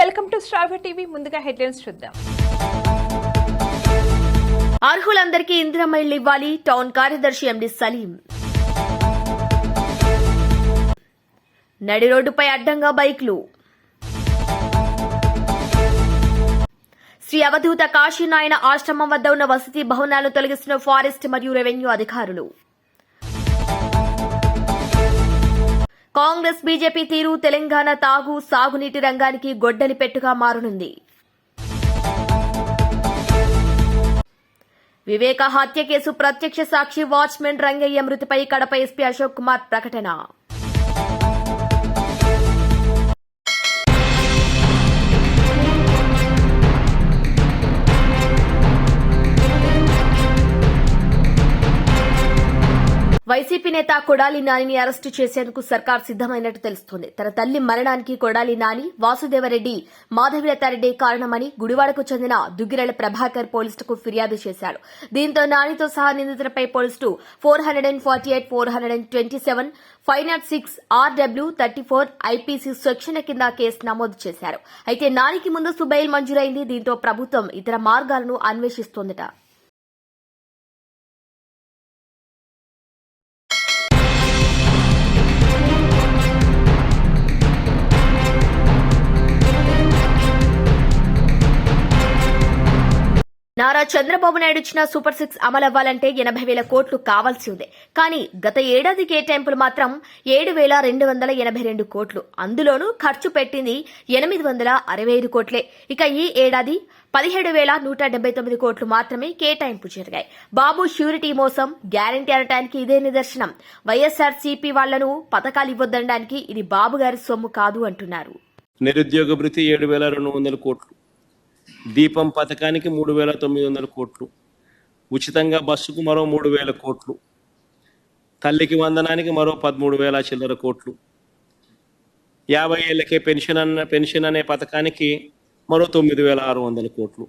Welcome to star TV. ముందుగా headlines చూద్దాం. అర్హులందరికీ ఇందిరమ్మ ఇవ్వాలి. టౌన్ కార్యదర్శి ఎండి సలీం. నడి రోడ్డుపై అడ్డంగా బైక్లు. శ్రీ అవధూత కాశీనాయన ఆశ్రమం వద్ద ఉన్న వసతి భవనాలను తొలగిస్తున్న ఫారెస్ట్ మరియు రెవెన్యూ అధికారులు. కాంగ్రెస్ బీజేపీ తీరు తెలంగాణ తాగు సాగునీటి రంగానికి గొడ్డలి పెట్టుగా మారనుంది. వివేక హత్య కేసు ప్రత్యక్ష సాక్షి వాచ్మెన్ రంగయ్య మృతిపై కడప ఎస్పీ అశోక్ కుమార్ ప్రకటన. వైసీపీ నేత కొడాలి నానిని అరెస్టు చేసేందుకు సర్కార్ సిద్దమైనట్టు తెలుస్తోంది. తన తల్లి మరణానికి కొడాలి నాని వాసుదేవరెడ్డి మాధవిలతారెడ్డి కారణమని గుడివాడకు చెందిన దుగ్గిరెల ప్రభాకర్ పోలీసులకు ఫిర్యాదు చేశాడు దీంతో నానితో సహా నిందితులపై పోలీసులు four hundred and forty eight four hundred and twenty seven five not six R W thirty four IPC సెక్షన్ల కింద కేసు నమోదు చేశారు. అయితే నానికి ముందు సుబైల్ మంజూరైంది. దీంతో ప్రభుత్వం ఇతర మార్గాలను అన్వేషిస్తోందట. నారా చంద్రబాబు నాయుడు ఇచ్చిన సూపర్ సిక్స్ అమలవ్వాలంటే ఎనభై వేల కోట్లు కావాల్సి ఉంది. కానీ గత ఏడాది కేటాయింపులు మాత్రం ఏడు వేల రెండు వందల ఎనభై రెండు కోట్లు. అందులోనూ ఖర్చు పెట్టింది ఎనిమిది వందల అరవై ఐదు కోట్లే. ఇక ఈ ఏడాది పదిహేడు వేల నూట డెబ్బై తొమ్మిది కోట్లు మాత్రమే కేటాయింపు జరిగాయి. బాబు ష్యూరిటీ మోసం గ్యారంటీ అనటానికి ఇదే నిదర్శనం. వైఎస్ఆర్ సిపి వాళ్ళను పథకాలు ఇవ్వొద్దనడానికి ఇది బాబు గారి సొమ్ము కాదు అంటున్నారు. నిరుద్యోగ భృతి ఏడు వేల రెండు వందల కోట్లు. దీపం పథకానికి మూడు వేల తొమ్మిది వందల కోట్లు. ఉచితంగా బస్సుకు మరో మూడు వేల కోట్లు. తల్లికి వందనానికి మరో పదమూడు వేల చిల్లర కోట్లు. యాభై ఏళ్ళకే పెన్షన్ అన్న పెన్షన్ అనే పథకానికి మరో తొమ్మిది వేల ఆరు వందల కోట్లు.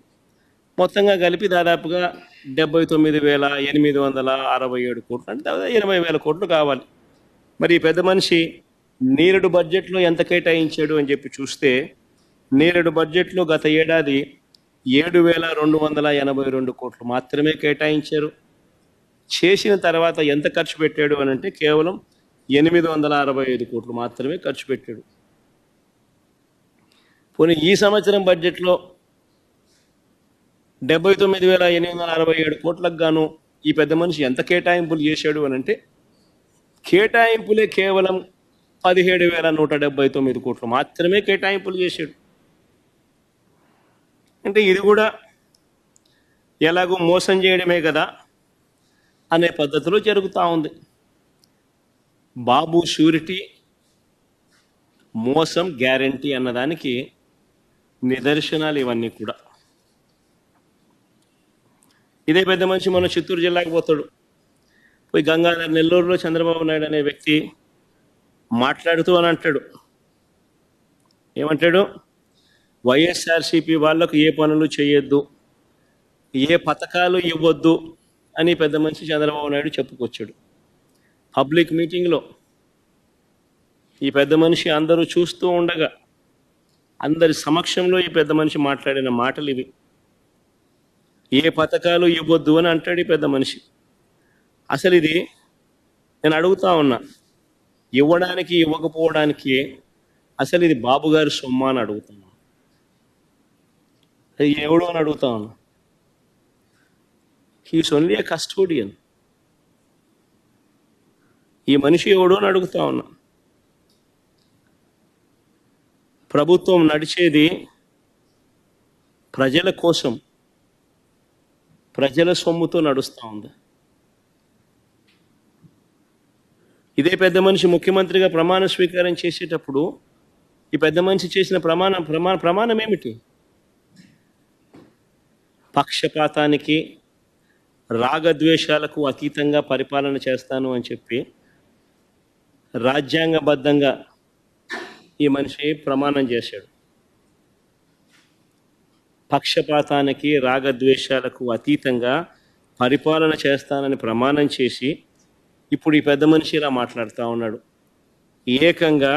మొత్తంగా కలిపి దాదాపుగా డెబ్బై తొమ్మిది వేల ఎనిమిది వందల అరవై ఏడు కోట్లు. అంటే ఎనభై వేల కోట్లు కావాలి. మరి ఈ పెద్ద మనిషి నేరుడు బడ్జెట్లో ఎంత కేటాయించాడు అని చెప్పి చూస్తే నేరేడు బడ్జెట్లో గత ఏడాది ఏడు వేల రెండు వందల ఎనభై రెండు కోట్లు మాత్రమే కేటాయించారు. చేసిన తర్వాత ఎంత ఖర్చు పెట్టాడు అని అంటే కేవలం ఎనిమిది వందల అరవై ఐదు కోట్లు మాత్రమే ఖర్చు పెట్టాడు. పోనీ ఈ సంవత్సరం బడ్జెట్లో డెబ్బై తొమ్మిది వేల ఎనిమిది వందల అరవై ఏడు కోట్లకు గాను ఈ పెద్ద మనిషి ఎంత కేటాయింపులు చేశాడు అని అంటే కేటాయింపులే కేవలం పదిహేడు వేల నూట డెబ్బై తొమ్మిది కోట్లు మాత్రమే కేటాయింపులు చేశాడు. అంటే ఇది కూడా ఎలాగో మోసం చేయడమే కదా అనే పద్ధతిలో జరుగుతూ ఉంది. బాబు షూరిటీ మోసం గ్యారంటీ అన్నదానికి నిదర్శనాలు ఇవన్నీ కూడా. ఇదే పెద్ద మనిషి మన చిత్తూరు జిల్లాకి పోతాడు. పోయి గంగాధర్ నెల్లూరులో చంద్రబాబు నాయుడు అనే వ్యక్తి మాట్లాడుతూ అని అంటాడు. ఏమంటాడు? వైఎస్ఆర్సీపీ వాళ్ళకు ఏ పనులు చేయొద్దు ఏ పథకాలు ఇవ్వద్దు అని పెద్ద మనిషి చంద్రబాబు నాయుడు చెప్పుకొచ్చాడు. పబ్లిక్ మీటింగ్లో ఈ పెద్ద మనిషి అందరూ చూస్తూ ఉండగా అందరి సమక్షంలో ఈ పెద్ద మనిషి మాట్లాడిన మాటలు ఇవి. ఏ పథకాలు ఇవ్వద్దు అని అంటాడు ఈ పెద్ద మనిషి. అసలు ఇది నేను అడుగుతా ఉన్నా ఇవ్వడానికి ఇవ్వకపోవడానికి అసలు ఇది బాబు గారి సొమ్మ అని అడుగుతున్నాను అది ఎవడు అని అడుగుతా ఉన్నా. హీస్ ఓన్లీ ఏ కస్టోడియన్ ఈ మనిషి ఎవడు అని అడుగుతా ఉన్నా. ప్రభుత్వం నడిచేది ప్రజల కోసం ప్రజల సొమ్ముతో నడుస్తూ ఉంది. ఇదే పెద్ద మనిషి ముఖ్యమంత్రిగా ప్రమాణ స్వీకారం చేసేటప్పుడు ఈ పెద్ద మనిషి చేసిన ప్రమాణం ప్రమాణ ప్రమాణం ఏమిటి? పక్షపాతానికి రాగద్వేషాలకు అతీతంగా పరిపాలన చేస్తాను అని చెప్పి రాజ్యాంగబద్ధంగా ఈ మనిషి ప్రమాణం చేశాడు. పక్షపాతానికి రాగద్వేషాలకు అతీతంగా పరిపాలన చేస్తానని ప్రమాణం చేసి ఇప్పుడు ఈ పెద్ద మనిషి ఇలా మాట్లాడుతూ ఉన్నాడు. ఏకంగా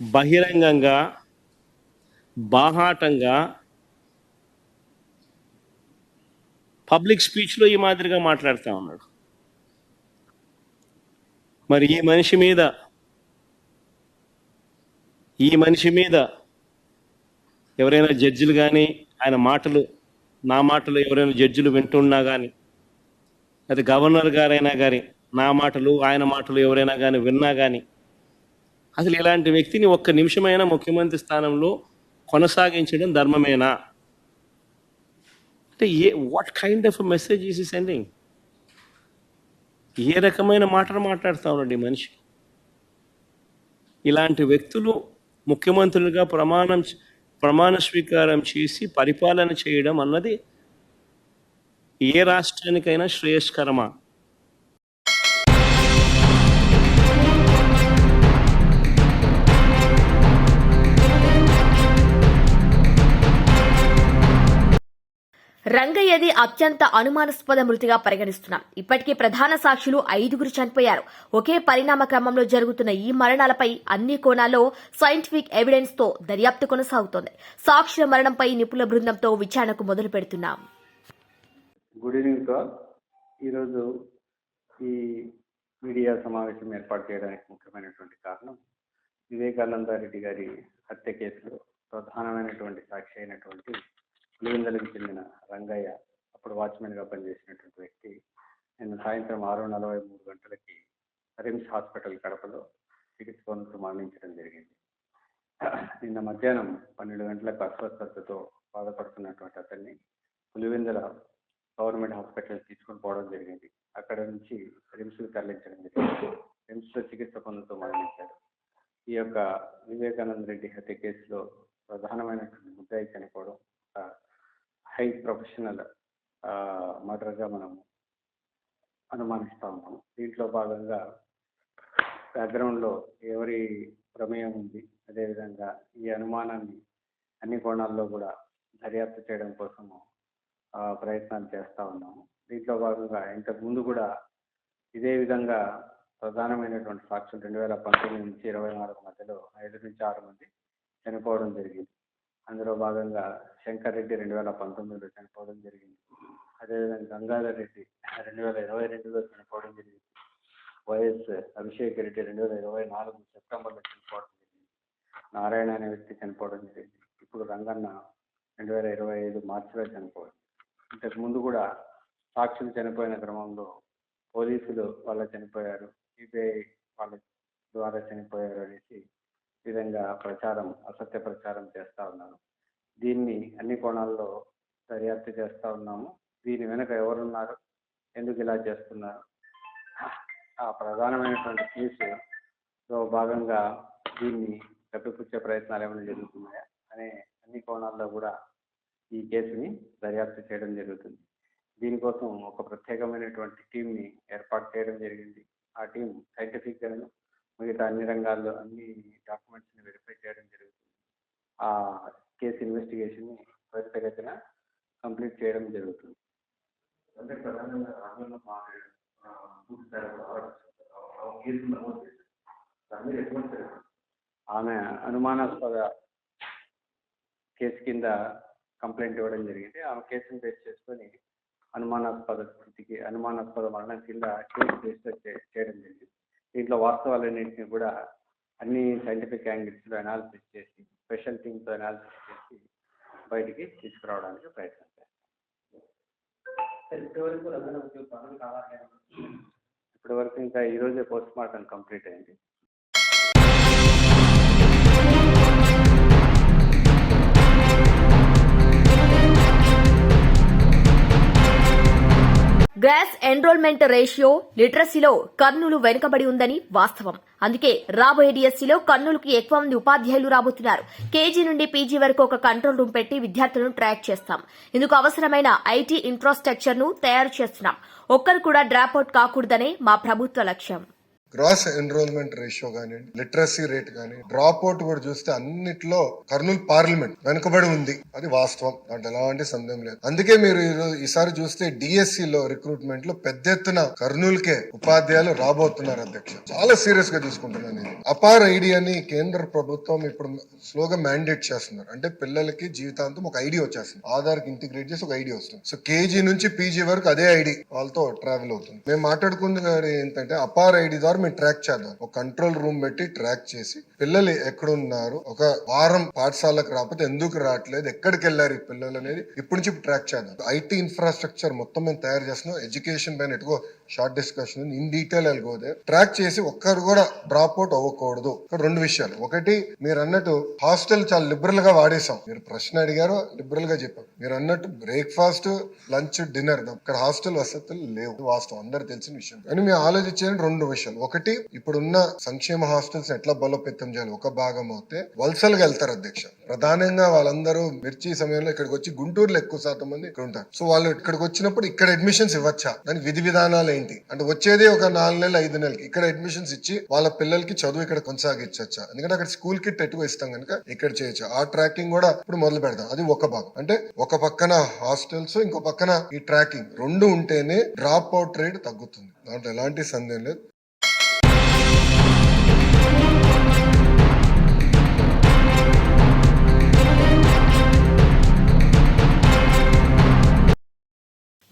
బహిరంగంగా బాహాటంగా పబ్లిక్ స్పీచ్లో ఈ మాదిరిగా మాట్లాడుతూ ఉన్నాడు. మరి ఈ మనిషి మీద ఈ మనిషి మీద ఎవరైనా జడ్జిలు కానీ ఆయన మాటలు నా మాటలు ఎవరైనా జడ్జిలు వింటున్నా కానీ అది గవర్నర్ గారైనా కానీ నా మాటలు ఆయన మాటలు ఎవరైనా కానీ విన్నా కానీ అసలు ఇలాంటి వ్యక్తిని ఒక్క నిమిషమైనా ముఖ్యమంత్రి స్థానంలో కొనసాగించడం ధర్మమేనా? అంటే ఏ what kind of message is sending ఏ రకమైన మాటలు మాట్లాడుతూ ఉన్నాడు ఈ మనిషి? ఇలాంటి వ్యక్తులు ముఖ్యమంత్రులుగా ప్రమాణం ప్రమాణ స్వీకారం చేసి పరిపాలన చేయడం అన్నది ఏ రాష్ట్రానికైనా శ్రేయస్కరమా? రంగయ్యది అత్యంత అనుమానాస్పద మృతిగా పరిగణిస్తున్నాం. ఇప్పటికే ప్రధాన సాక్షులు ఐదుగురు చనిపోయారు. ఒకే పరిణామ క్రమంలో జరుగుతున్న ఈ మరణాలపై అన్ని కోణాల్లో సైంటిఫిక్ ఎవిడెన్స్తో దర్యాప్తు కొనసాగుతోంది. సాక్షుల మరణంపై నిపుణుల బృందంతో విచారణకు మొదలు పెడుతున్నాం. Good evening sir. ఈరోజు ఈ మీడియా సమావేశం ఏర్పాటు చేయడానికి ముఖ్యమైనటువంటి కారణం వివేకానంద రెడ్డి గారి హత్య కేసులో ప్రధానమైనటువంటి సాక్షి అయినటువంటి పులివెందలకు చెందిన రంగయ్య అప్పుడు వాచ్మెన్గా పనిచేసినటువంటి వ్యక్తి నిన్న సాయంత్రం ఆరు నలభై మూడు గంటలకి రిమ్స్ హాస్పిటల్ కడపలో చికిత్స పొందుతూ మరణించడం జరిగింది. నిన్న మధ్యాహ్నం పన్నెండు గంటలకు అస్వస్థతతో బాధపడుతున్నటువంటి అతన్ని పులివెందుల గవర్నమెంట్ హాస్పిటల్ తీసుకొని పోవడం జరిగింది. అక్కడ నుంచి రిమ్స్కి తరలించడం జరిగింది. రిమ్స్లో చికిత్స పొందుతూ మరణించారు. ఈ యొక్క వివేకానంద రెడ్డి హత్య కేసులో ప్రధానమైనటువంటి ముద్దాయి చనిపోవడం హై ప్రొఫెషనల్ మర్డర్గా మనం అనుమానిస్తూ ఉన్నాము దీంట్లో భాగంగా బ్యాక్గ్రౌండ్లో ఎవరి ప్రమేయం ఉంది అదేవిధంగా ఈ అనుమానాన్ని అన్ని కోణాల్లో కూడా దర్యాప్తు చేయడం కోసము ప్రయత్నాలు చేస్తూ ఉన్నాము. దీంట్లో భాగంగా ఇంతకుముందు కూడా ఇదే విధంగా ప్రధానమైనటువంటి సాక్షులు రెండు వేల పంతొమ్మిది నుంచి ఇరవై నాలుగు మధ్యలో ఐదు నుంచి ఆరు మంది చనిపోవడం జరిగింది. అందులో భాగంగా శంకర్ రెడ్డి రెండు వేల పంతొమ్మిదిలో చనిపోవడం జరిగింది. అదేవిధంగా గంగాధర్ రెడ్డి రెండు వేల ఇరవై రెండులో చనిపోవడం జరిగింది. వైఎస్ అభిషేక్ రెడ్డి రెండు వేల ఇరవై నాలుగు సెప్టెంబర్లో చనిపోవడం జరిగింది. నారాయణ అనే వ్యక్తి చనిపోవడం జరిగింది. ఇప్పుడు రంగన్న రెండు వేల ఇరవై ఐదు మార్చిలో చనిపోవడం ఇంతకు ముందు కూడా సాక్షులు చనిపోయిన క్రమంలో పోలీసులు వాళ్ళు చనిపోయారు. సిబిఐ వాళ్ళ ద్వారా చనిపోయారు అనేసి ఈ విధంగా ప్రచారం అసత్య ప్రచారం చేస్తూ ఉన్నారు దీన్ని అన్ని కోణాల్లో దర్యాప్తు చేస్తూ ఉన్నాము. దీని వెనుక ఎవరున్నారు? ఎందుకు ఇలా చేస్తున్నారు? ఆ ప్రధానమైనటువంటి కేసులో భాగంగా దీన్ని కప్పిపుచ్చే ప్రయత్నాలు ఏమైనా జరుగుతున్నాయా? అనే అన్ని కోణాల్లో కూడా ఈ కేసుని దర్యాప్తు చేయడం జరుగుతుంది. దీనికోసం ఒక ప్రత్యేకమైనటువంటి టీంని ఏర్పాటు చేయడం జరిగింది. ఆ టీం సైంటిఫిక్గాను మిగతా అన్ని రంగాల్లో అన్ని డాక్యుమెంట్స్ని వెరిఫై చేయడం జరుగుతుంది. ఆ కేసు ఇన్వెస్టిగేషన్ని త్వరితగతిన కంప్లీట్ చేయడం జరుగుతుంది. అంటే ప్రధానంగా ఆమె అనుమానాస్పద కేసు కింద కంప్లైంట్ ఇవ్వడం జరిగింది. ఆమె కేసును బేస్ చేసుకొని అనుమానాస్పద స్థితికి అనుమానాస్పద మరణం కింద కేసు రిజిస్టర్ చేయడం జరిగింది. దీంట్లో వాస్తవాలన్నింటినీ కూడా అన్ని సైంటిఫిక్ యాంగిల్స్లో అనాలిసిస్ చేసి స్పెషల్ టీమ్తో అనాలిసిస్ చేసి బయటికి తీసుకురావడానికి ప్రయత్నం చేస్తాం. ఇప్పటి వరకు ఇంకా ఈరోజే పోస్ట్ మార్టం కంప్లీట్ అయింది. గ్రాస్ ఎన్రోల్మెంట్ రేషియో లిటరసీలో కర్నూలు వెనుకబడి ఉందని వాస్తవం. అందుకే రాబోయే డిఎస్సీలో కర్నూలుకి ఎక్కువ మంది ఉపాధ్యాయులు రాబోతున్నారు. కేజీ నుండి పీజీ వరకు ఒక కంట్రోల్ రూమ్ పెట్టి విద్యార్థులను ట్రాక్ చేస్తాం. ఇందుకు అవసరమైన ఐటీ ఇన్ఫ్రాస్ట్రక్చర్ను తయారు చేస్తున్నాం. ఒక్కరు కూడా డ్రాప్ అవుట్ కాకూడదనే మా ప్రభుత్వ లక్ష్యం. గ్రాస్ ఎన్రోల్మెంట్ రేషియో కానీ లిటరసీ రేట్ కానీ డ్రాప్ అవుట్ కూడా చూస్తే అన్నిట్లో కర్నూలు పార్లమెంట్ వెనుకబడి ఉంది. అది వాస్తవం. దాంట్లో ఎలాంటి సందేహం లేదు. అందుకే మీరు ఈరోజు ఈసారి చూస్తే డిఎస్సి లో రిక్రూట్మెంట్లో పెద్ద ఎత్తున కర్నూలుకే ఉపాధ్యాయులు రాబోతున్నారు అధ్యక్ష. చాలా సీరియస్గా తీసుకుంటున్నాను ఇది అపార్ ఐడి అని కేంద్ర ప్రభుత్వం ఇప్పుడు స్లోగా మ్యాండేట్ చేస్తున్నారు. అంటే పిల్లలకి జీవితాంతం ఒక ఐడి వచ్చేస్తుంది. ఆధార్కి ఇంటిగ్రేట్ చేసి ఒక ఐడి వస్తుంది. సో కేజీ నుంచి పీజీ వరకు అదే ఐడి వాళ్ళతో ట్రావెల్ అవుతుంది. మేము మాట్లాడుకుంది ఏంటంటే అపార్ ఐడి ద్వారా మేము ట్రాక్ చేద్దాం. ఒక కంట్రోల్ రూమ్ పెట్టి ట్రాక్ చేసి పిల్లలు ఎక్కడున్నారు? ఒక వారం పాఠశాలకు రాకపోతే ఎందుకు రావట్లేదు? ఎక్కడికి వెళ్ళారు ఈ పిల్లలు అనేది ఇప్పటి నుంచి ట్రాక్ చేద్దాం. ఐటీ ఇన్ఫ్రాస్ట్రక్చర్ మొత్తం మేము తయారు చేస్తున్నాం. ఎడ్యుకేషన్ పైన ఎటుకో షార్ట్ డిస్కషన్ ఇన్ డీటెయిల్ వెళ్ళిపోతే ట్రాక్ చేసి ఒక్కరు కూడా డ్రాప్ అవుట్ అవ్వకూడదు. ఇక్కడ రెండు విషయాలు. ఒకటి మీరు అన్నట్టు హాస్టల్ చాలా లిబరల్గా వాడేసాం మీరు ప్రశ్న అడిగారు లిబరల్గా చెప్పాం. మీరు అన్నట్టు బ్రేక్ఫాస్ట్ లంచ్ డిన్నర్ ఇక్కడ హాస్టల్ వసతులు లేవు. వాస్తవం. అందరు తెలిసిన విషయం. కానీ మేము ఆలోచించేది రెండు విషయాలు. ఒకటి ఇప్పుడున్న సంక్షేమ హాస్టల్స్ ఎట్లా బలోపేతం చేయాలి? ఒక భాగం అవుతే వలసలుగా వెళ్తారు అధ్యక్ష. ప్రధానంగా వాళ్ళందరూ మిర్చి సమయంలో ఇక్కడికి వచ్చి గుంటూరులో ఎక్కువ శాతం మంది ఇక్కడ ఉంటారు. సో వాళ్ళు ఇక్కడికి వచ్చినప్పుడు ఇక్కడ అడ్మిషన్స్ ఇవ్వచ్చా? దానికి విధి విధానాలు ఏంటి అంటే వచ్చేదే ఒక నాలుగు నెలలు ఐదు నెలలకి. ఇక్కడ అడ్మిషన్స్ ఇచ్చి వాళ్ళ పిల్లలకి చదువు ఇక్కడ కొనసాగించచ్చా? ఎందుకంటే అక్కడ స్కూల్ కిట్ ఎక్కువ ఇస్తాం కనుక ఇక్కడ చేయొచ్చు. ఆ ట్రాకింగ్ కూడా ఇప్పుడు మొదలు పెడదాం. అది ఒక భాగం. అంటే ఒక పక్కన హాస్టల్స్ ఇంకో పక్కన ఈ ట్రాకింగ్ రెండు ఉంటేనే డ్రాప్ అవుట్ రేట్ తగ్గుతుంది. దాంట్లో ఎలాంటి సందేహం లేదు.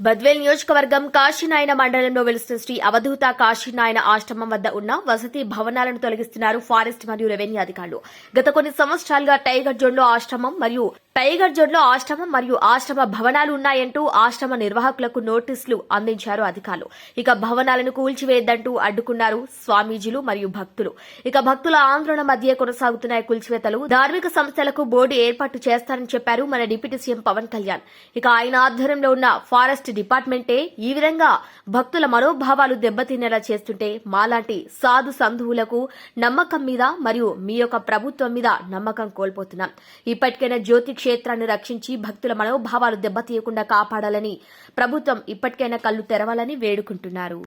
బద్వేల్ నియోజకవర్గం కాశీనాయన మండలంలో వెలుస్తున్న శ్రీ అవధూత కాశీనాయన ఆశ్రమం వద్ద ఉన్న వసతి భవనాలను తొలగిస్తున్నారు ఫారెస్ట్ మరియు రెవెన్యూ అధికారులు. గత కొన్ని సంవత్సరాలుగా టైగర్ జోన్లో ఆశ్రమం మరియు టైగర్ జోన్లో ఆశ్రమం మరియు ఆశ్రమ భవనాలు ఉన్నాయంటూ ఆశ్రమ నిర్వాహకులకు నోటీసులు అందించారు అధికారులు. ఇక భవనాలను కూల్చివేయద్దంటూ అడ్డుకున్నారు స్వామీజీలు మరియు భక్తులు. ఇక భక్తుల ఆందోళన మధ్య కొనసాగుతున్నాయి కూల్చివేతలు. ధార్మిక సంస్థలకు బోర్డు ఏర్పాటు చేస్తారని చెప్పారు మన డిప్యూటీ సీఎం పవన్ కళ్యాణ్. ఇక ఆయన ఆధ్వర్యంలో ఉన్న ఫారెస్ట్ డిపార్ట్మెంటే ఈ విధంగా భక్తుల మనోభావాలు దెబ్బతినేలా చేస్తుంటే మాలాంటి సాధు సంధువులకు నమ్మకం మీద మరియు మీ యొక్క ప్రభుత్వం మీద నమ్మకం కోల్పోతున్నాం. ఇప్పటికైనా జ్యోతిక్ష క్షేత్రాన్ని రక్షించి భక్తుల మనోభావాలు దెబ్బతీయకుండా కాపాడాలని ప్రభుత్వం ఇప్పటికైనా కళ్ళు తెరవాలని వేడుకుంటున్నారు.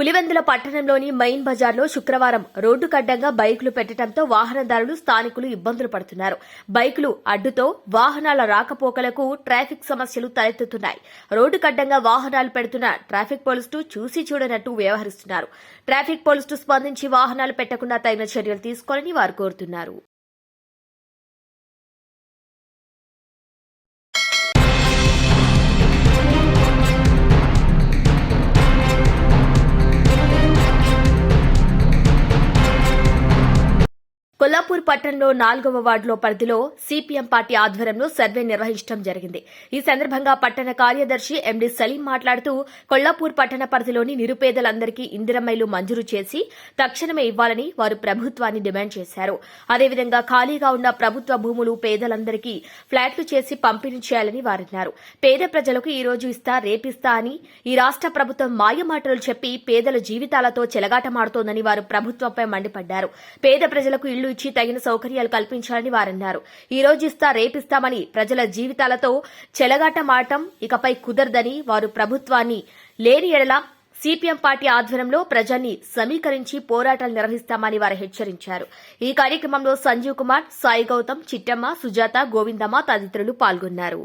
పులివెందుల పట్టణంలోని మెయిన్ బజార్లో శుక్రవారం రోడ్డు కడ్డంగా బైకులు పెట్టడంతో వాహనదారులు స్థానికులు ఇబ్బందులు పడుతున్నారు. బైకులు అడ్డుతో వాహనాల రాకపోకలకు ట్రాఫిక్ సమస్యలు తలెత్తుతున్నాయి. రోడ్డు కడ్డంగా వాహనాలు పెడుతున్న ట్రాఫిక్ పోలీసులు చూసి చూడనట్టు వ్యవహరిస్తున్నారు. ట్రాఫిక్ పోలీసులు స్పందించి వాహనాలు పెట్టకుండా తగిన చర్యలు తీసుకోవాలని వారు కోరుతున్నారు. కొల్లాపూర్ పట్టణంలో నాలుగవ వార్డులో పరిధిలో సిపిఎం పార్టీ ఆధ్వర్యంలో సర్వే నిర్వహించడం జరిగింది. ఈ సందర్భంగా పట్టణ కార్యదర్శి ఎండి సలీం మాట్లాడుతూ కొల్లాపూర్ పట్టణ పరిధిలోని నిరుపేదలందరికీ ఇందిరమైలు మంజూరు చేసి తక్షణమే ఇవ్వాలని వారు ప్రభుత్వాన్ని డిమాండ్ చేశారు. అదేవిధంగా ఖాళీగా ఉన్న ప్రభుత్వ భూములు పేదలందరికీ ఫ్లాట్లు చేసి పంపిణీ చేయాలని వారన్నారు. పేద ప్రజలకు ఈ రోజు ఇస్తా రేపిస్తా అని ఈ రాష్ట ప్రభుత్వం మాయమాటలు చెప్పి పేదల జీవితాలతో చెలగాటమాడుతోందని వారు ప్రభుత్వంపై మండిపడ్డారు. పేద ప్రజలకు ఇళ్ళు ఇచ్చి తగిన సౌకర్యాలు కల్పించాలని వారన్నారు. ఈ రోజు ఇస్తా రేపిస్తామని ప్రజల జీవితాలతో చెలగాటమాటం ఇకపై కుదరదని వారు ప్రభుత్వాన్ని లేని ఎడల సిపిఎం పార్టీ ఆధ్వర్యంలో ప్రజల్ని సమీకరించి పోరాటాలు నిర్వహిస్తామని వారు హెచ్చరించారు. ఈ కార్యక్రమంలో సంజీవ్ కుమార్ సాయి గౌతమ్ చిట్టమ్మ సుజాత గోవిందమ్మ తదితరులు పాల్గొన్నారు.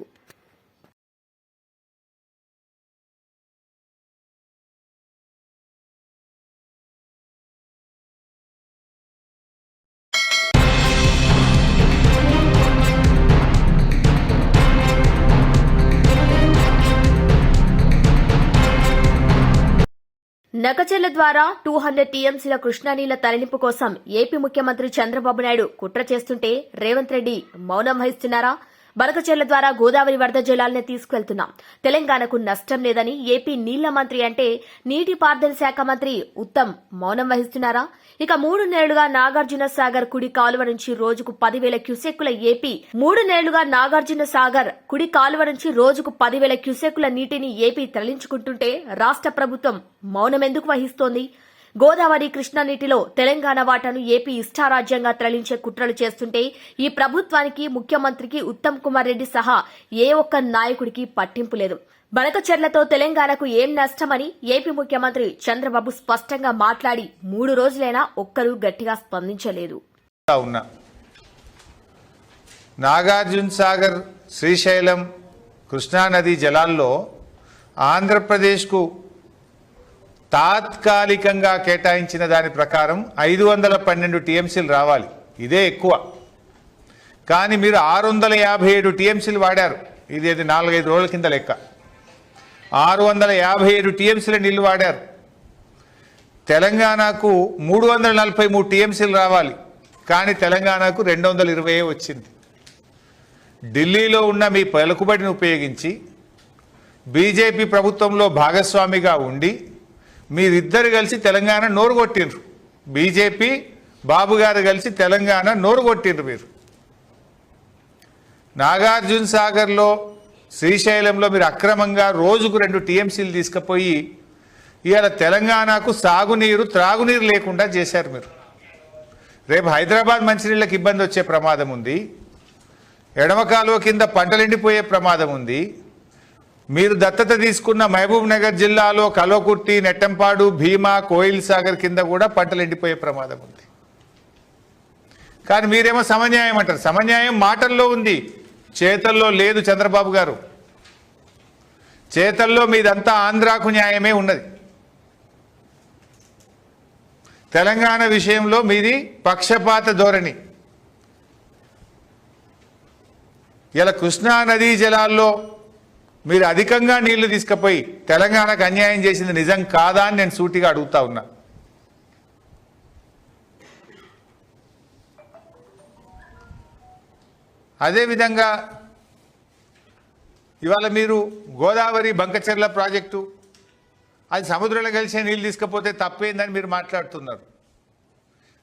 నకచెల్ల ద్వారా టూ హండ్రెడ్ టీఎంసీల కృష్ణానీళ్ళ తరలింపు కోసం ఏపీ ముఖ్యమంత్రి చంద్రబాబు నాయుడు కుట్ర చేస్తుంటే రేవంత్ రెడ్డి మౌనం వహిస్తున్నారా? బనకచెర్ల ద్వారా గోదావరి వరద జలాల్ని తీసుకెళ్తున్నాం తెలంగాణకు నష్టం లేదని ఏపీ నీళ్ళ మంత్రి అంటే నీటిపారుదల శాఖ మంత్రి ఉత్తమ్ మౌనం వహిస్తున్నారా? ఇక మూడు నెలలుగా నాగార్జున సాగర్ కుడి కాలువ నుంచి రోజుకు పదివేల క్యూసెక్కుల ఏపీ మూడు నెలలుగా నాగార్జున సాగర్ కుడి కాలువ నుంచి రోజుకు పదివేల క్యూసెక్కుల నీటిని ఏపీ తరలించుకుంటుంటే రాష్ట్ర ప్రభుత్వం మౌనం ఎందుకు వహిస్తోంది? గోదావరి కృష్ణా నీటిలో తెలంగాణ వాటాను ఏపీ ఇష్టారాజ్యంగా తరలించే కుట్రలు చేస్తుంటే ఈ ప్రభుత్వానికి ముఖ్యమంత్రికి ఉత్తమ్ కుమార్ రెడ్డి సహా ఏ ఒక్క నాయకుడికి పట్టింపు లేదు. బనకచెర్లతో తెలంగాణకు ఏం నష్టమని ఏపీ ముఖ్యమంత్రి చంద్రబాబు స్పష్టంగా మాట్లాడి మూడు రోజులైనా ఒక్కరూ గట్టిగా స్పందించలేదు. ఉన్నా నాగార్జున సాగర్ శ్రీశైలం కృష్ణానది జలాల్లో ఆంధ్రప్రదేశ్కు తాత్కాలికంగా కేటాయించిన దాని ప్రకారం ఐదు వందల పన్నెండు టీఎంసీలు రావాలి. ఇదే ఎక్కువ. కానీ మీరు ఆరు వందల యాభై ఏడు టీఎంసీలు వాడారు. ఇది అది నాలుగైదు రోజుల కింద లెక్క. ఆరు వందల యాభై ఏడు టీఎంసీల నీళ్ళు వాడారు. తెలంగాణకు మూడు వందల నలభై మూడు టీఎంసీలు రావాలి. కానీ తెలంగాణకు రెండు వందల ఇరవై వచ్చింది. ఢిల్లీలో ఉన్న మీ పలుకుబడిని ఉపయోగించి బీజేపీ ప్రభుత్వంలో భాగస్వామిగా ఉండి మీరిద్దరు కలిసి తెలంగాణ నోరు కొట్టిండ్రు. బీజేపీ బాబు గారు కలిసి తెలంగాణ నోరు కొట్టిండ్రు మీరు. నాగార్జున సాగర్లో శ్రీశైలంలో మీరు అక్రమంగా రోజుకు రెండు టీఎంసీలు తీసుకుపోయి ఇవాళ తెలంగాణకు సాగునీరు త్రాగునీరు లేకుండా చేశారు మీరు. రేపు హైదరాబాద్ మంచినీళ్ళకి ఇబ్బంది వచ్చే ప్రమాదం ఉంది. ఎడమ కాలువ కింద పంటలు ఎండిపోయే ప్రమాదం ఉంది. మీరు దత్తత తీసుకున్న మహబూబ్ నగర్ జిల్లాలో కలోకుర్తి నెట్టంపాడు భీమా కోయిల్ సాగర్ కింద కూడా పంటలు ఎండిపోయే ప్రమాదం ఉంది. కానీ మీరేమో సమన్యాయం అంటారు. సమన్యాయం మాటల్లో ఉంది. చేతల్లో లేదు చంద్రబాబు గారు. చేతల్లో మీదంతా ఆంధ్రాకు న్యాయమే ఉన్నది. తెలంగాణ విషయంలో మీది పక్షపాత ధోరణి. ఇలా కృష్ణా నదీ జలాల్లో మీరు అధికంగా నీళ్ళు తీసుకుపోయి తెలంగాణకు అన్యాయం చేసింది నిజం కాదా అని నేను సూటిగా అడుగుతా ఉన్నా. అదేవిధంగా ఇవాళ మీరు గోదావరి బంకచెర్ల ప్రాజెక్టు అది సముద్రంలో కలిసే నీళ్ళు తీసుకపోతే తప్పేందని మీరు మాట్లాడుతున్నారు.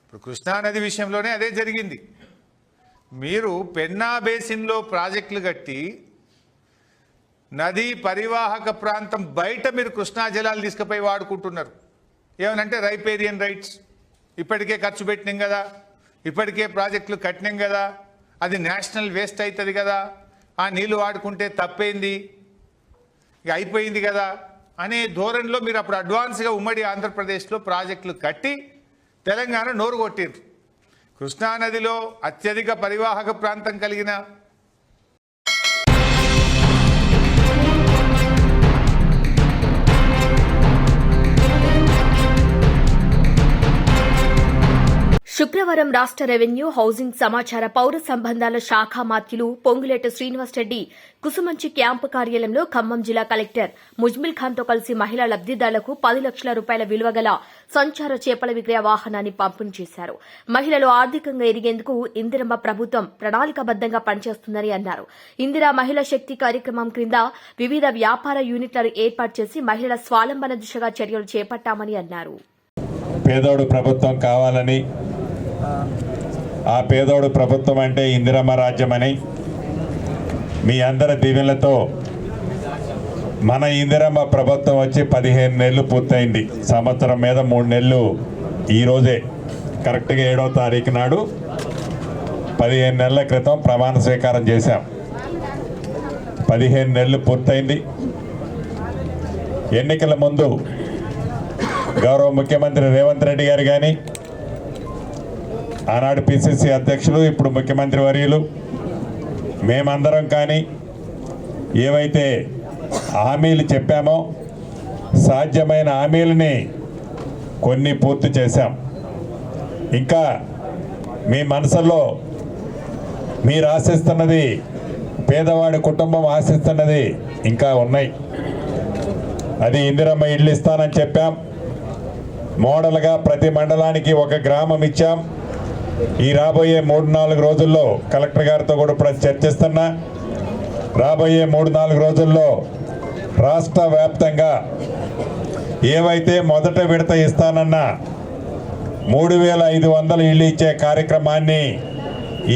ఇప్పుడు కృష్ణానది విషయంలోనే అదే జరిగింది. మీరు పెన్నా బేసిన్లో ప్రాజెక్టులు కట్టి నదీ పరివాహక ప్రాంతం బయట మీరు కృష్ణా జలాలు తీసుకుపోయి వాడుకుంటున్నారు. ఏమనంటే రైపేరియన్ రైట్స్. ఇప్పటికే ఖర్చు పెట్టినాం కదా. ఇప్పటికే ప్రాజెక్టులు కట్టినాం కదా. అది నేషనల్ వేస్ట్ అవుతుంది కదా. ఆ నీళ్ళు వాడుకుంటే తప్పైంది? ఇక అయిపోయింది కదా. అనే ధోరణిలో మీరు అప్పుడు అడ్వాన్స్గా ఉమ్మడి ఆంధ్రప్రదేశ్లో ప్రాజెక్టులు కట్టి తెలంగాణ నోరు కొట్టిండ్రు కృష్ణానదిలో అత్యధిక పరివాహక ప్రాంతం కలిగిన శుక్రవారం రాష్ట్ర రెవెన్యూ హౌసింగ్ సమాచార పౌర సంబంధాల శాఖ మాత్యులు పొంగులేట శ్రీనివాస్ రెడ్డి కుసుమంచి క్యాంపు కార్యాలయంలో ఖమ్మం జిల్లా కలెక్టర్ ముజ్మిల్ ఖాన్తో కలిసి మహిళా లబ్దిదారులకు పది లక్షల రూపాయల విలువ గల సంచార చేపల విక్రయ వాహనాన్ని పంపిణీ చేశారు. మహిళలు ఆర్థికంగా ఎదిగేందుకు ఇందిరమ్మ ప్రభుత్వం ప్రణాళికాబద్దంగా పనిచేస్తుందని అన్నారు. ఇందిరా మహిళా శక్తి కార్యక్రమం క్రింద వివిధ వ్యాపార యూనిట్లను ఏర్పాటు చేసి మహిళల స్వాలంబన దిశగా చర్యలు చేపట్టామని అన్నారు. పేదోడు ప్రభుత్వం కావాలని ఆ పేదోడు ప్రభుత్వం అంటే ఇందిరమ్మ రాజ్యమని మీ అందరి దీవెనలతో మన ఇందిరమ్మ ప్రభుత్వం వచ్చి పదిహేను నెలలు పూర్తయింది. సంవత్సరం మీద మూడు నెలలు ఈరోజే కరెక్ట్గా ఏడవ తారీఖు నాడు పదిహేను నెలల క్రితం ప్రమాణ స్వీకారం చేశాం. పదిహేను నెలలు పూర్తయింది. ఎన్నికల ముందు గౌరవ ముఖ్యమంత్రి రేవంత్ రెడ్డి గారు కానీ ఆనాడు పిసిసి అధ్యక్షులు ఇప్పుడు ముఖ్యమంత్రి వర్యులు మేమందరం కానీ ఏవైతే హామీలు చెప్పామో సాధ్యమైన హామీలని కొన్ని పూర్తి చేశాం. ఇంకా మీ మనసులో మీరు ఆశిస్తున్నది పేదవాడి కుటుంబం ఆశిస్తున్నది ఇంకా ఉన్నాయి. అది ఇందిరమ్మ ఇల్లు ఇస్తానని చెప్పాం. మోడల్గా ప్రతి మండలానికి ఒక గ్రామం ఇచ్చాం. ఈ రాబోయే మూడు నాలుగు రోజుల్లో కలెక్టర్ గారితో కూడా ఇప్పుడు చర్చిస్తున్నా. రాబోయే మూడు నాలుగు రోజుల్లో రాష్ట్ర వ్యాప్తంగా ఏవైతే మొదట విడత ఇస్తానన్న మూడు వేల ఐదు వందలు ఇళ్ళు ఇచ్చే కార్యక్రమాన్ని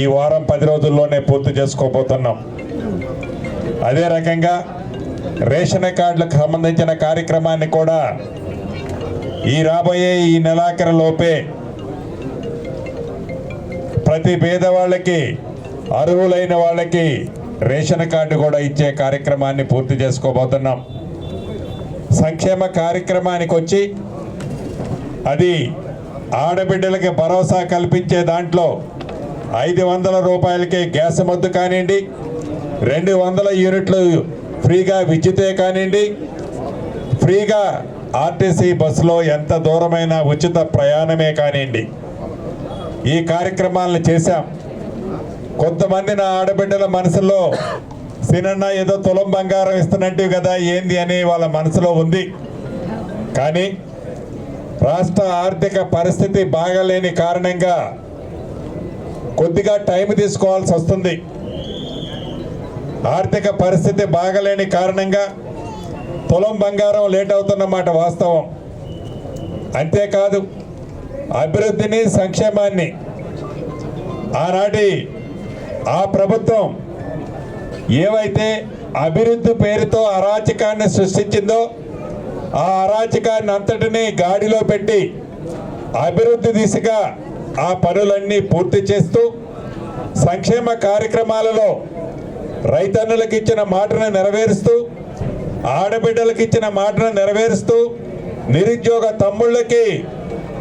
ఈ వారం పది రోజుల్లోనే పూర్తి చేసుకోబోతున్నాం. అదే రకంగా రేషన్ కార్డులకు సంబంధించిన కార్యక్రమాన్ని కూడా ఈ రాబోయే ఈ నెలాఖరు లోపే ప్రతి పేదవాళ్ళకి అర్హులైన వాళ్ళకి రేషన్ కార్డు కూడా ఇచ్చే కార్యక్రమాన్ని పూర్తి చేసుకోబోతున్నాం. సంక్షేమ కార్యక్రమానికి వచ్చి అది ఆడబిడ్డలకి భరోసా కల్పించే దాంట్లో ఐదు వందల రూపాయలకే గ్యాస్ మద్దు కానివ్వండి రెండు వందల యూనిట్లు ఫ్రీగా విద్యుతే కానివ్వండి ఫ్రీగా ఆర్టీసీ బస్సులో ఎంత దూరమైన ఉచిత ప్రయాణమే కానివ్వండి. ఈ కార్యక్రమాలను చేశాం. కొంతమంది నా ఆడబిడ్డల మనసులో సినన్న ఏదో తులం బంగారం ఇస్తున్నట్టు కదా ఏంది? అని వాళ్ళ మనసులో ఉంది. కానీ రాష్ట్ర ఆర్థిక పరిస్థితి బాగలేని కారణంగా కొద్దిగా టైం తీసుకోవాల్సి వస్తుంది. ఆర్థిక పరిస్థితి బాగలేని కారణంగా తులం బంగారం లేట్ అవుతున్నమాట వాస్తవం. అంతేకాదు అభివృద్ధిని సంక్షేమాన్ని ఆనాటి ఆ ప్రభుత్వం ఏవైతే అభివృద్ధి పేరుతో అరాచకాన్ని సృష్టించిందో ఆ అరాచకాన్ని అంతటిని గాడిలో పెట్టి అభివృద్ధి దిశగా ఆ పనులన్నీ పూర్తి చేస్తూ సంక్షేమ కార్యక్రమాలలో రైతన్నులకు ఇచ్చిన మాటను నెరవేరుస్తూ ఆడబిడ్డలకు ఇచ్చిన మాటను నెరవేరుస్తూ నిరుద్యోగ తమ్ముళ్ళకి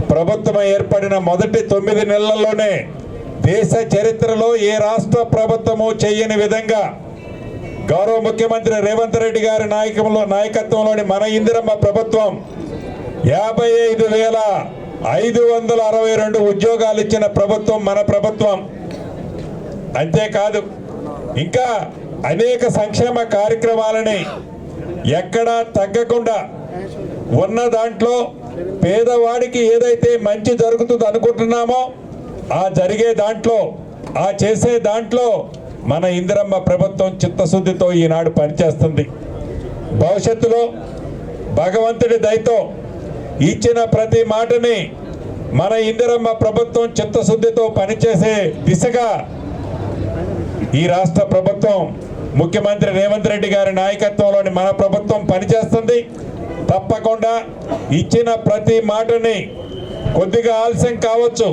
ప్రభుత్వం ఏర్పడిన మొదటి తొమ్మిది నెలల్లోనే దేశ చరిత్రలో ఏ రాష్ట్ర ప్రభుత్వము చేయని విధంగా గౌరవ ముఖ్యమంత్రి రేవంత్ రెడ్డి గారి నాయకంలో నాయకత్వంలోని మన ఇందిరమ్మ ప్రభుత్వం యాభై ఐదు వేల ఐదు వందల అరవై రెండు ఉద్యోగాలు ఇచ్చిన ప్రభుత్వం మన ప్రభుత్వం. అంతేకాదు ఇంకా అనేక సంక్షేమ కార్యక్రమాలని ఎక్కడా తగ్గకుండా ఉన్న దాంట్లో పేదవాడికి ఏదైతే మంచి జరుగుతుంది అనుకుంటున్నామో ఆ జరిగే దాంట్లో ఆ చేసే దాంట్లో మన ఇందిరమ్మ ప్రభుత్వం చిత్తశుద్ధితో ఈనాడు పనిచేస్తుంది. భవిష్యత్తులో భగవంతుడి దయతో ఇచ్చిన ప్రతి మాటని మన ఇందిరమ్మ ప్రభుత్వం చిత్తశుద్ధితో పనిచేసే దిశగా ఈ రాష్ట్ర ప్రభుత్వం ముఖ్యమంత్రి రేవంత్ రెడ్డి గారి నాయకత్వంలోని మన ప్రభుత్వం పనిచేస్తుంది. తప్పకుండా ఇచ్చిన ప్రతి మాటని కొద్దిగా ఆలస్యం కావచ్చు.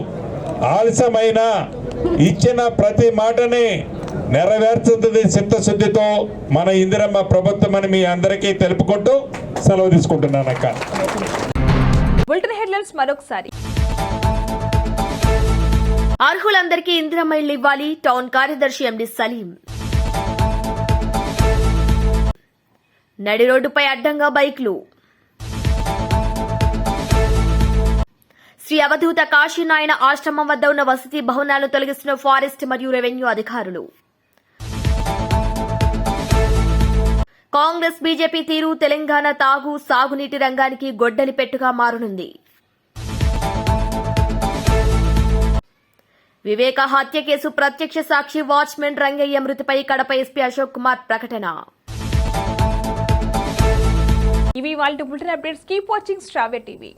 ఆలస్యమైన ఇచ్చిన ప్రతి మాటని నెరవేర్చుతుంది చిత్తశుద్ధితో మన ఇందిరమ్మ ప్రభుత్వం అని మీ అందరికీ తెలుపుకుంటూ సెలవు తీసుకుంటున్నాను అక్క. బులెటిన్ హెడ్లైన్స్ మరొకసారి. అర్హులందరికీ ఇందిరమ్మ ఇళ్ళు ఇవ్వాలి. టౌన్ కార్యదర్శి ఎండి సలీం. నడి రోడ్డుపై అడ్డంగా బైక్లు. శ్రీ అవధూత కాశీనాయన ఆశ్రమం వద్ద ఉన్న వసతి భవనాలను తొలగిస్తున్న ఫారెస్ట్ మరియు రెవెన్యూ అధికారులు. కాంగ్రెస్ బీజేపీ తీరు తెలంగాణ తాగు సాగునీటి రంగానికి గొడ్డలి పెట్టుగా మారనుంది. వివేక హత్య కేసు ప్రత్యక్ష సాక్షి వాచ్మెన్ రంగయ్య మృతిపై కడప ఎస్పీ అశోక్ కుమార్ ప్రకటన. ఇవి వాళ్ళ బులెటిన్ అప్డేట్స్. కీప్ వాచింగ్ స్ట్రావే టీవీ.